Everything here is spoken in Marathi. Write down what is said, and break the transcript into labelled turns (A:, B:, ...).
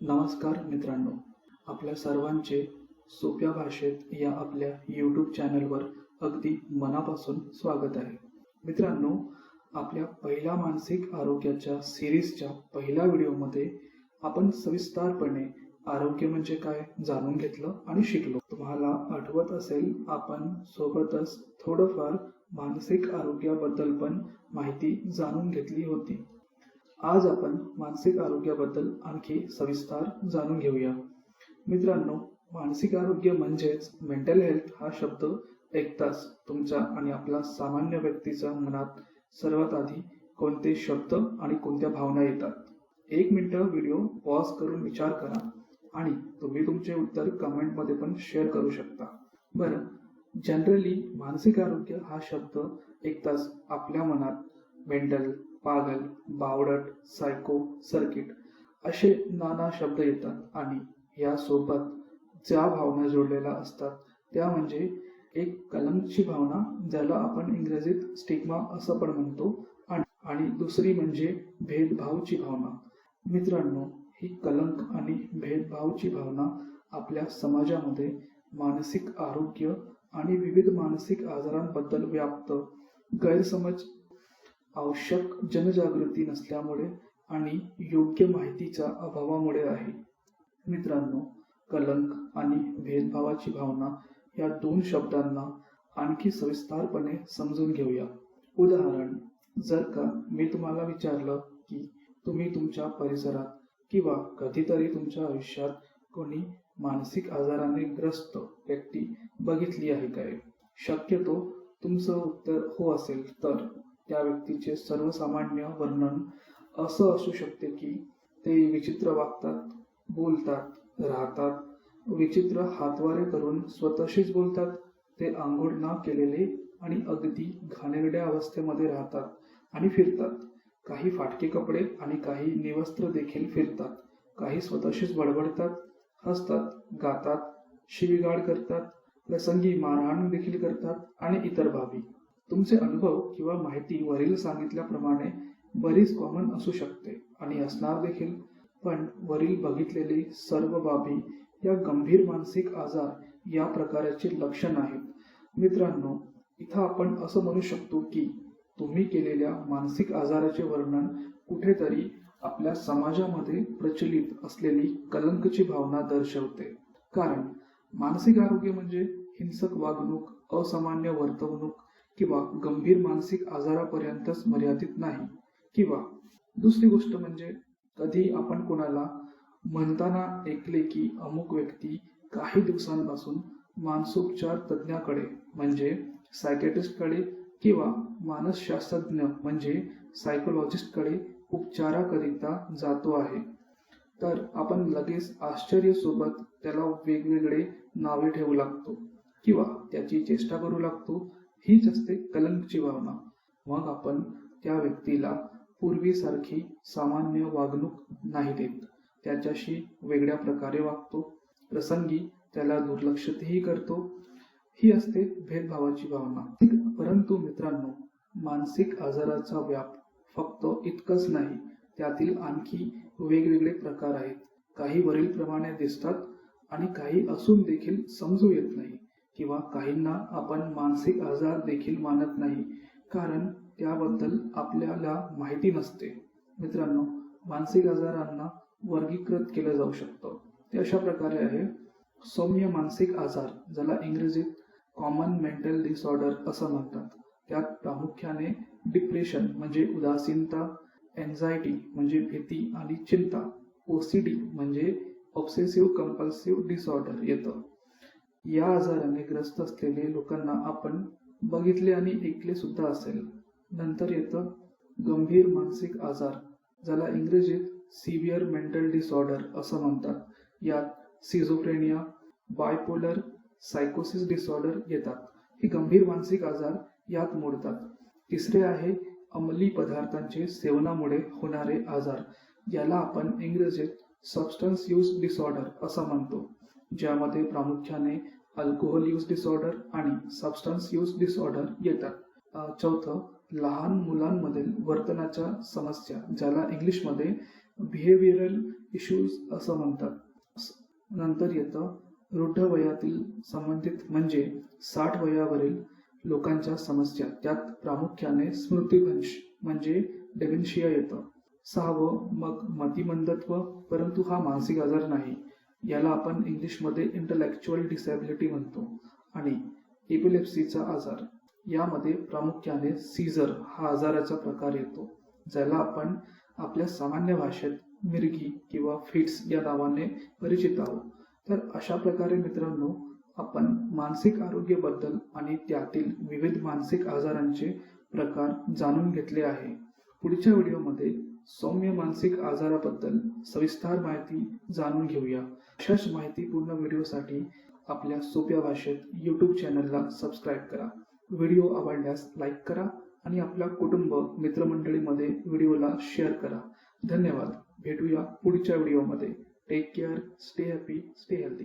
A: नमस्कार मित्रांनो. आपल्या सर्वांचे सोप्या भाषेत या आपल्या यूट्यूब चॅनलवर अगदी मनापासून स्वागत आहे. मित्रांनो आपल्या पहिल्या मानसिक आरोग्याच्या सिरीजच्या पहिल्या व्हिडिओमध्ये आपण सविस्तारपणे आरोग्य म्हणजे काय जाणून घेतलं आणि शिकलो. तुम्हाला आठवत असेल आपण सोबतच थोडंफार मानसिक आरोग्याबद्दल पण माहिती जाणून घेतली होती. आज आपण मानसिक आरोग्याबद्दल आणखी सविस्तर जाणून घेऊया. मित्रांनो मानसिक आरोग्य म्हणजेच मेंटल हेल्थ हा शब्द ऐकताच तुमच्या आणि आपला सामान्य व्यक्तीच्या मनात सर्वात आधी कोणते शब्द आणि कोणत्या भावना येतात? एक मिनिट व्हिडिओ पॉज करून विचार करा आणि तुम्ही तुमचे उत्तर कमेंटमध्ये पण शेअर करू शकता. बरं जनरली मानसिक आरोग्य हा शब्द ऐकताच आपल्या मनात मेंटल पागल बावडट सायको सर्किट असे नाना शब्द येतात आणि यासोबत ज्या भावना जोडलेल्या असतात त्या म्हणजे एक कलंकची भावना ज्याला आपण इंग्रजीत स्टिग्मा असं पण म्हणतो आणि आणि दुसरी म्हणजे भेदभावची भावना. मित्रांनो ही कलंक आणि भेदभावची भावना आपल्या समाजामध्ये मानसिक आरोग्य आणि विविध मानसिक आजारांबद्दल व्याप्त गैरसमज आवश्यक जनजागृती नसल्यामुळे आणि योग्य माहितीच्या अभावामुळे आहे. मित्रांनो कलंक आणि भेदभावाची भावना या दोन शब्दांना आणखी सविस्तारपणे समजून घेऊया. उदाहरण जर का मी तुम्हाला विचारलं की तुम्ही तुमच्या परिसरात किंवा कधीतरी तुमच्या आयुष्यात कोणी मानसिक आजाराने ग्रस्त व्यक्ती बघितली आहे काय? शक्यतो तुमचं उत्तर हो असेल तर. त्या व्यक्तीचे सर्वसामान्य वर्णन असं असू शकते की ते विचित्र वागतात बोलतात राहतात विचित्र हातवारे करून स्वतःशीच बोलतात ते आंघोळ न केलेले आणि अगदी घाणेरड्या अवस्थेमध्ये राहतात आणि फिरतात. काही फाटके कपडे आणि काही निवस्त्र देखील फिरतात. काही स्वतःशीच बडबडतात हसतात गातात शिवीगाळ करतात प्रसंगी मारहाण देखील करतात आणि इतर बाबी. तुमचे अनुभव किंवा माहिती वरील सांगितल्याप्रमाणे बरीच कॉमन असू शकते आणि असणार देखील. पण वरील बघितलेली सर्व बाबी या गंभीर मानसिक आजार या प्रकाराचे लक्षण आहेत. मित्रांनो इथं आपण असं म्हणू शकतो की तुम्ही केलेल्या मानसिक आजाराचे वर्णन कुठेतरी आपल्या समाजामध्ये प्रचलित असलेली कलंकची भावना दर्शवते. कारण मानसिक आरोग्य म्हणजे हिंसक वागणूक असामान्य वर्तवणूक किंवा गंभीर मानसिक आजारापर्यंतच मर्यादित नाही. किंवा दुसरी गोष्ट म्हणजे कधी आपण कोणाला म्हणताना ऐकले की अमुक व्यक्ती काही दिवसांपासून मानसोपचार तज्ज्ञाकडे म्हणजे सायकॅटिस्टकडे किंवा मानसशास्त्रज्ञ म्हणजे सायकोलॉजिस्टकडे उपचाराकरिता जातो आहे. तर आपण लगेच आश्चर्यसोबत त्याला वेगवेगळे नावे ठेवू लागतो किंवा त्याची चेष्टा करू लागतो हीच असते कलंकची भावना. मग आपण त्या व्यक्तीला पूर्वीसारखी सामान्य वागणूक नाही देत. त्याच्याशी वेगळ्या प्रकारे वागतो. प्रसंगी त्याला दुर्लक्षितही करतो. ही असते भेदभावाची भावना. परंतु मित्रांनो मानसिक आजाराचा व्याप फक्त इतकंच नाही त्यातील आणखी वेगवेगळे प्रकार आहेत. काही वरील प्रमाणे दिसतात आणि काही असून देखील समजू येत नाही. किंवा काहींना आपण मानसिक आजार देखील मानत नाही कारण त्याबद्दल आपल्याला माहिती नसते. मित्रांनो मानसिक आजारांना वर्गीकृत केलं जाऊ शकतं. ते अशा प्रकारे आहे. सौम्य मानसिक आजार ज्याला इंग्रजीत कॉमन मेंटल डिसऑर्डर असं म्हणतात. त्यात प्रामुख्याने डिप्रेशन म्हणजे उदासीनता एन्झायटी म्हणजे भीती आणि चिंता ओसीडी म्हणजे ऑब्सेसिव्ह कंपल्सिव्ह डिसऑर्डर येतं. या आजाराने ग्रस्त असलेले लोकांना आपण बघितले आणि ऐकले सुद्धा असेल. नंतर येतं गंभीर मानसिक आजार ज्याला इंग्रजीत सिव्हिअर मेंटल डिसऑर्डर असं म्हणतात. यात सिझोफ्रेनिया बायपोलर सायकोसिस डिसऑर्डर येतात. हे गंभीर मानसिक आजार यात मोडतात. तिसरे आहे अंमली पदार्थांचे सेवनामुळे होणारे आजार याला आपण इंग्रजीत सबस्टन्स यूज डिसऑर्डर असं म्हणतो ज्यामध्ये प्रामुख्याने अल्कोहोल यूज डिसऑर्डर आणि सबस्टन्स यूज डिसऑर्डर येतात. चौथं लहान मुलांमधील वर्तनाच्या समस्या ज्याला इंग्लिशमध्ये बिहेवियरल इश्यूज असं म्हणतात. नंतर येतं वृद्ध वयातील संबंधित म्हणजे साठ वयावरील लोकांच्या समस्या त्यात प्रामुख्याने स्मृतिभ्रंश म्हणजे डेमेन्शिया येतं. सहावं मग मतिमंदत्व परंतु हा मानसिक आजार नाही. याला आपण इंग्लिशमध्ये इंटलेक्च्युअल डिसॅबिलिटी म्हणतो आणि एपिलेप्सीचा आजार. यामध्ये प्रामुख्याने सीझर हा आजाराचा प्रकार येतो ज्याला आपण आपल्या सामान्य भाषेत मिरगी किंवा फिट्स या नावाने परिचित आहोत. तर अशा प्रकारे मित्रांनो आपण मानसिक आरोग्याबद्दल आणि त्यातील विविध मानसिक आजारांचे प्रकार जाणून घेतले आहे. पुढच्या व्हिडिओमध्ये सौम्य मानसिक आजाराबद्दल सविस्तर माहिती जाणून घेऊया. अशाच माहितीपूर्ण व्हिडिओसाठी आपल्या सोप्या भाषेत यूट्यूब चॅनलला सबस्क्राईब करा. व्हिडिओ आवडल्यास लाईक करा आणि आपल्या कुटुंब मित्रमंडळीमध्ये व्हिडिओला शेअर करा. धन्यवाद. भेटूया पुढच्या व्हिडिओमध्ये. Take care stay happy stay healthy